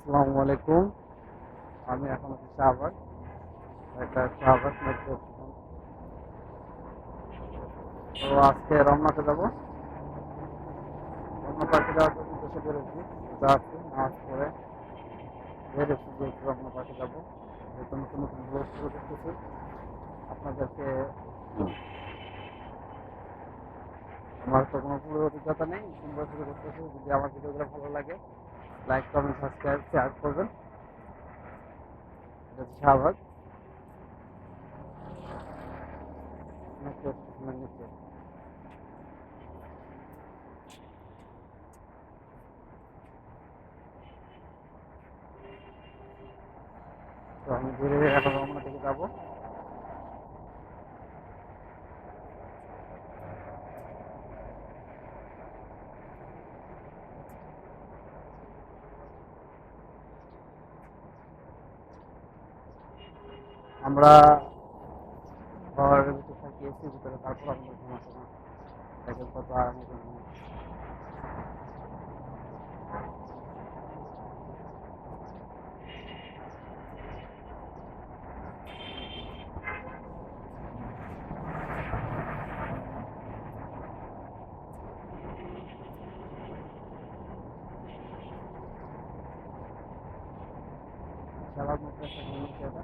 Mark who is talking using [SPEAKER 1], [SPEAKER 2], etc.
[SPEAKER 1] আসসালামু আলাইকুম। আমি এখন আছি শাহবাগ। তো আজকে রমনাতে যাব। রমনা যাওয়ার জন্য বেরোচ্ছি যা নামাজ যে রমনা পার্কে যাব। নতুন নতুন ব্লগ করতেছি, আপনাদেরকে আমার তো কোনো পুরো অভিজ্ঞতা নেই সুন্দর শুরু করতেছি। যদি আমার ভিডিওগুলো ভালো লাগে লাইক কমেন্ট সাবস্ক্রাইব শেয়ার করবেন। এটা মেট্রো নিচে তো আমি ধীরে ধীরে এখন রমনা থেকে যাব। আমরা ঘরের ভিতরে থাকি এসির ভিতরে তারপর আমাদের ঘুমাতে না দেখেন কত আরামে ঘুমাই শাহবাগ মেট্রো স্টেশন নিচে এটা